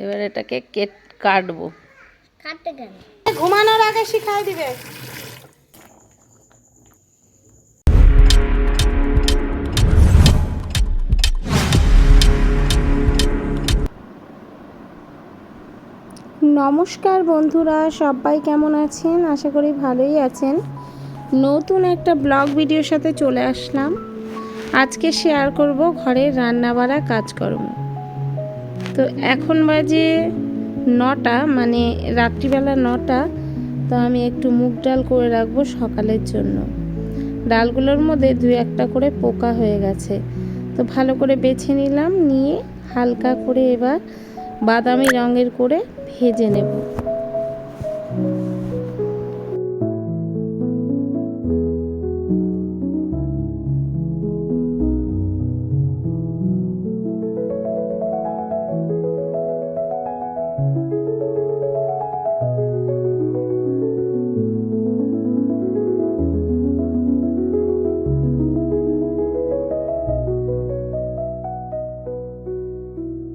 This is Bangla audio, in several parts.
এবার এটাকে কেট কাটবো। কাটতে কেন? ঘুমানোর আগে শিখাই দিবে। নমস্কার বন্ধুরা সবাই কেমন আছেন? আশা করি ভালোই আছেন। নতুন একটা ব্লগ ভিডিওর সাথে চলে আসলাম। আজকে শেয়ার করব ঘরের রান্নাবাড়া কাজকর্ম। তো এখন বাজে নটা মানে রাত্রিবেলা নটা, তো আমি একটু মুগ ডাল করে রাখব সকালের জন্য। ডালগুলোর মধ্যে দু একটা করে পোকা হয়ে গেছে। তো ভালো করে বেছে নিলাম, নিয়ে হালকা করে এবার বাদামি রঙের করে ভেজে নেব।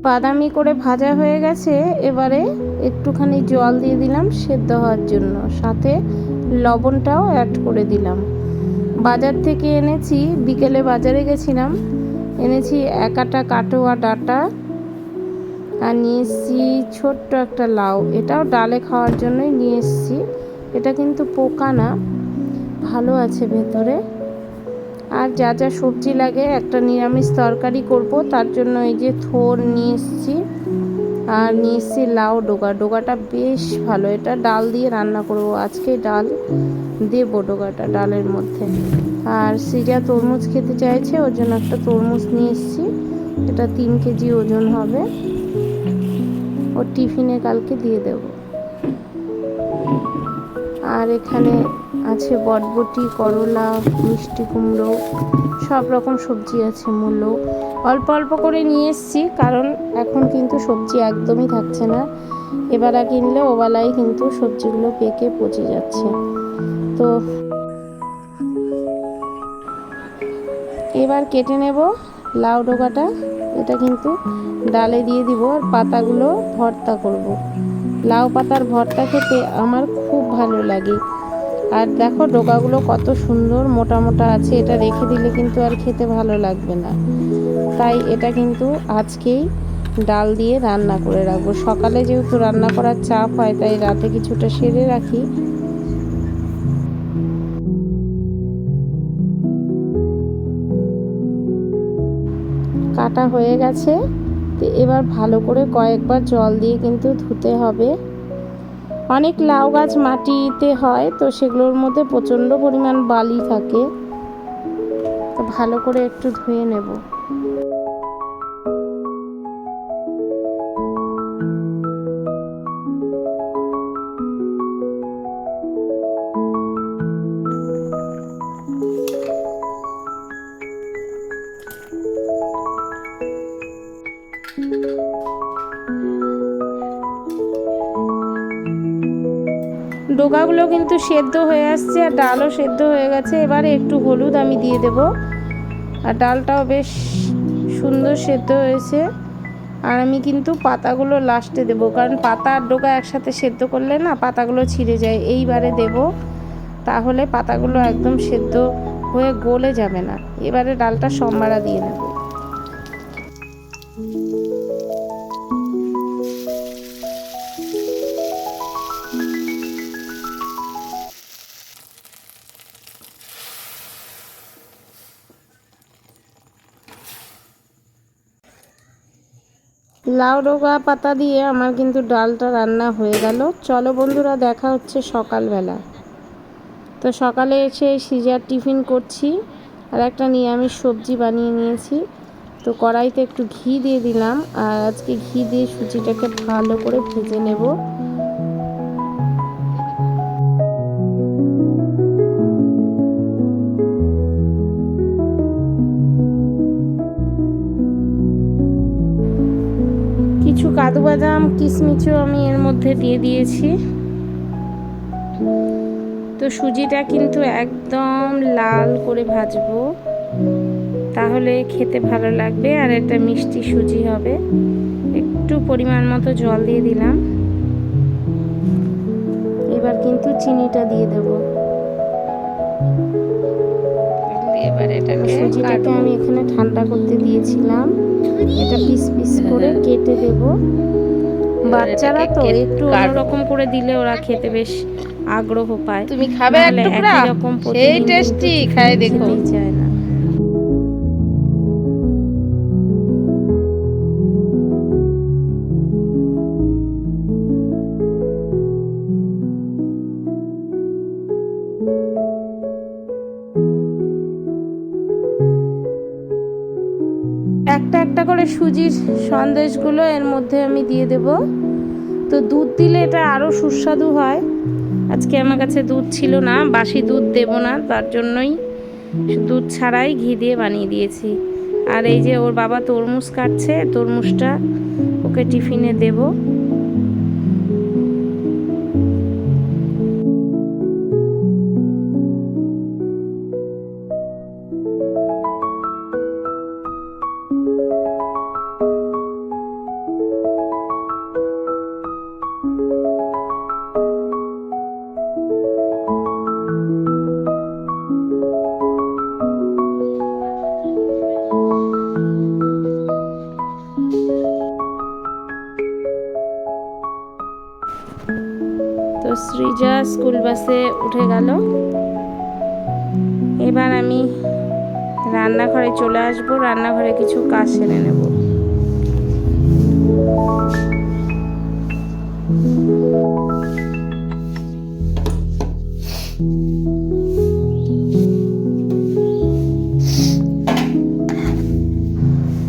বাদামি করে ভাজা হয়ে গেছে, এবারে একটুখানি জল দিয়ে দিলাম সেদ্ধ হওয়ার জন্য। সাথে লবণটাও অ্যাড করে দিলাম। বাজার থেকে এনেছি, বিকেলে বাজারে গেছিলাম। এনেছি এক একাটা কাটোয়া ডাটা আর নিয়ে এসেছি ছোট্ট একটা লাউ। এটাও ডালে খাওয়ার জন্যই নিয়ে এসেছি। এটা কিন্তু পোকা না, ভালো আছে ভেতরে। আর যা যা সবজি লাগে, একটা নিরামিষ তরকারি করব। তার জন্য এই যে থোর নিয়ে এসেছি। আর নিয়ে এসেছি লাউ ডোগা। ডোগাটা বেশ ভালো। এটা ডাল দিয়ে রান্না করব। আজকে ডাল দেবো ডোগাটা ডালের মধ্যে। আর সিজা তরমুজ খেতে চাইছে, ওর জন্য একটা তরমুজ নিয়ে এসেছি। এটা তিন কেজি ওজন হবে। ও টিফিনে কালকে দিয়ে দেব। আর এখানে আছে বটবটি, করলা, মিষ্টি কুমড়ো, সব রকম সবজি আছে মূল্য। অল্প অল্প করে নিয়ে এসেছি, কারণ এখন কিন্তু সবজি একদমই থাকছে না। এবার কিনলে ওবেলায় কিন্তু সবজিগুলো পেকে পচে যাচ্ছে। তো এবার কেটে নেব লাউ ডোকাটা এটা কিন্তু ডালে দিয়ে দিব আর পাতাগুলো ভর্তা করব। লাউ পাতার ভর্তা খেতে আমার খুব ভালো লাগে। আর দেখো ডোকাগুলো কত সুন্দর, মোটা মোটা আছে। এটা রেখে দিলে কিন্তু আর খেতে ভালো লাগবে না। তাই এটা কিন্তু আজকেই ডাল দিয়ে রান্না করে রাখব। সকালে যেহেতু রান্না করার চাপ হয়, তাই রাতে কিছুটা সেরে রাখি। কাটা হয়ে গেছে। তো এবার ভালো করে কয়েকবার জল দিয়ে কিন্তু ধুতে হবে। অনেক লাউ গাছ মাটিতে হয়, তো সেগুলোর মধ্যে প্রচণ্ড পরিমাণ বালি থাকে। তো ভালো করে একটু ধুয়ে নেব। ডোকাগুলো কিন্তু সেদ্ধ হয়ে আসছে আর ডালও সেদ্ধ হয়ে গেছে। এবারে একটু হলুদ আমি দিয়ে দেব। আর ডালটাও বেশ সুন্দর সেদ্ধ হয়েছে। আর আমি কিন্তু পাতাগুলো লাস্টে দেব, কারণ পাতা আর ডোকা একসাথে সেদ্ধ করলে না পাতাগুলো ছিঁড়ে যায়। এইবারে দেব, তাহলে পাতাগুলো একদম সেদ্ধ হয়ে গলে যাবে না। এবারে ডালটা সম্বারা দিয়ে নেব। লাউ ডোগা পাতা দিয়ে আমার কিন্তু ডালটা রান্না হয়ে গেল। চলো বন্ধুরা, দেখা হচ্ছে সকালবেলা। তো সকালে এসে সিজার টিফিন করছি আর একটা নিরামিষ সবজি বানিয়ে নিয়েছি। তো কড়াইতে একটু ঘি দিয়ে দিলাম আর আজকে ঘি দিয়ে সুজিটাকে ভালো করে ভেজে নেব। কাজু বাদাম কিশমিচও আমি এর মধ্যে দিয়ে দিয়েছি। তো সুজিটা কিন্তু একদম লাল করে ভাজবো, তাহলে খেতে ভালো লাগবে আর একটা মিষ্টি সুজি হবে। একটু পরিমাণ মতো জল দিয়ে দিলাম। এবার কিন্তু চিনিটা দিয়ে দেবো। এবার এটাকে সুজিটাকে আমি এখানে ঠান্ডা করতে দিয়েছিলাম। এটা পিস পিস করে কেটে দেব। বাচ্চারা তো একটু। অন্যরকম করে দিলে ওরা খেতে বেশ আগ্রহ পায়। তুমি খাবে এক টুকরা? সেই টেস্টি খাই দেখো। চায় না। একটা করে সুজির সন্দেশগুলো এর মধ্যে আমি দিয়ে দেব। তো দুধ দিলে এটা আরও সুস্বাদু হয়। আজকে আমার কাছে দুধ ছিল না, বাসি দুধ দেব না, তার জন্যই দুধ ছাড়াই ঘি দিয়ে বানিয়ে দিয়েছি। আর এই যে ওর বাবা তরমুজ কাটছে, তরমুজটা ওকে টিফিনে দেব। স্কুল বাসে উঠে গেল। এবার আমি রান্নাঘরে চলে আসব। রান্নাঘরে কিছু কাজ সেরে নেব।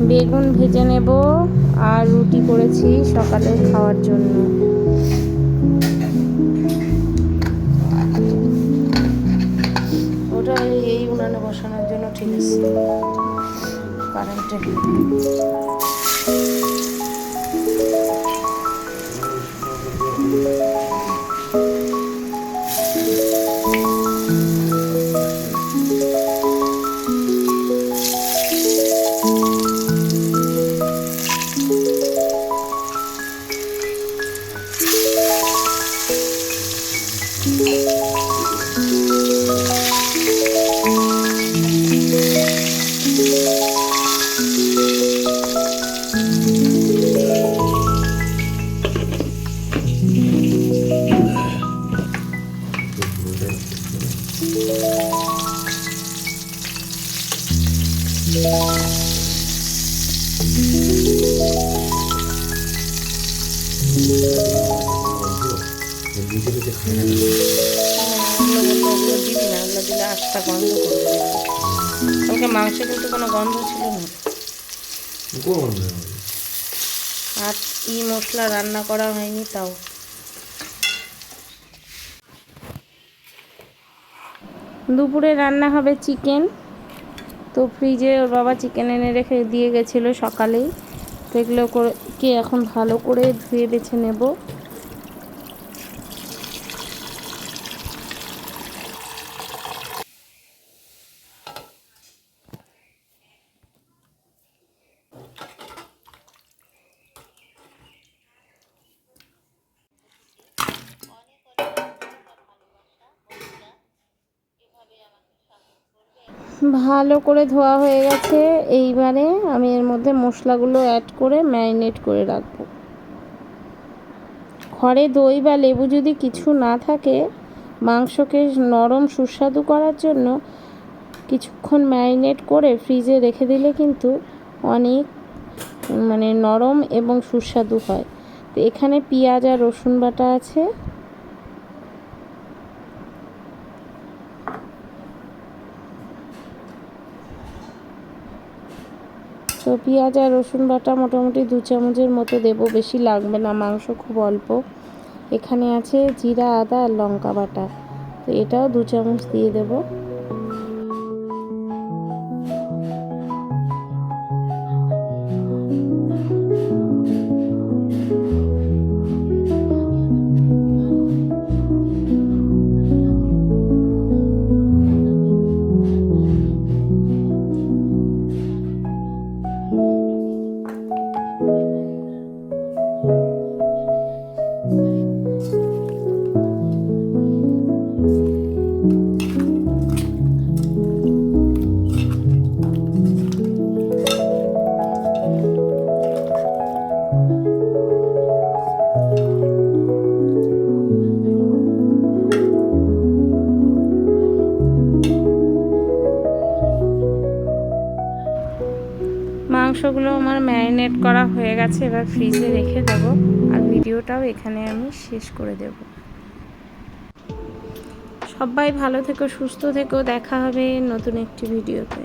বেগুন ভেজে নেব আর রুটি করেছি সকালে খাওয়ার জন্য। উনানে বসানোর জন্য ঠিক আছে। কারেন্টে বুঝে গন্ধ করবে মাংসে কিন্তু কোনো গন্ধ ছিল না। আর ই মশলা রান্না করা হয়নি তাও। দুপুরে রান্না হবে চিকেন। তো ফ্রিজে ওর বাবা চিকেন এনে রেখে দিয়ে গেছিল সকালেই। করে কে এখন ভালো করে ধুয়ে বেছে নেব? ভালো করে ধোয়া হয়ে গেছে। এইবারে আমি এর মধ্যে মশলাগুলো অ্যাড করে ম্যারিনেট করে রাখব। ঘরে দই বা লেবু যদি কিছু না থাকে, মাংসকে নরম সুস্বাদু করার জন্য কিছুক্ষণ ম্যারিনেট করে ফ্রিজে রেখে দিলে কিন্তু অনেক মানে নরম এবং সুস্বাদু হয়। তো এখানে পেঁয়াজ আর রসুন বাটা আছে। তো পেঁয়াজ আর রসুন বাটা মোটামুটি দু চামচের মতো দেবো, বেশি লাগবে না, মাংস খুব অল্প। এখানে আছে জিরা, আদা আর লঙ্কা বাটা। তো এটাও দু চামচ দিয়ে দেবো। মাংসগুলো আমার ম্যারিনেট করা হয়ে গেছে এবার ফ্রিজে রেখে দেবো। ভিডিওটাও এখানে আমি শেষ করে দেব। সবাই ভালো থেকো, সুস্থ থেকো, দেখা হবে নতুন একটি ভিডিওতে।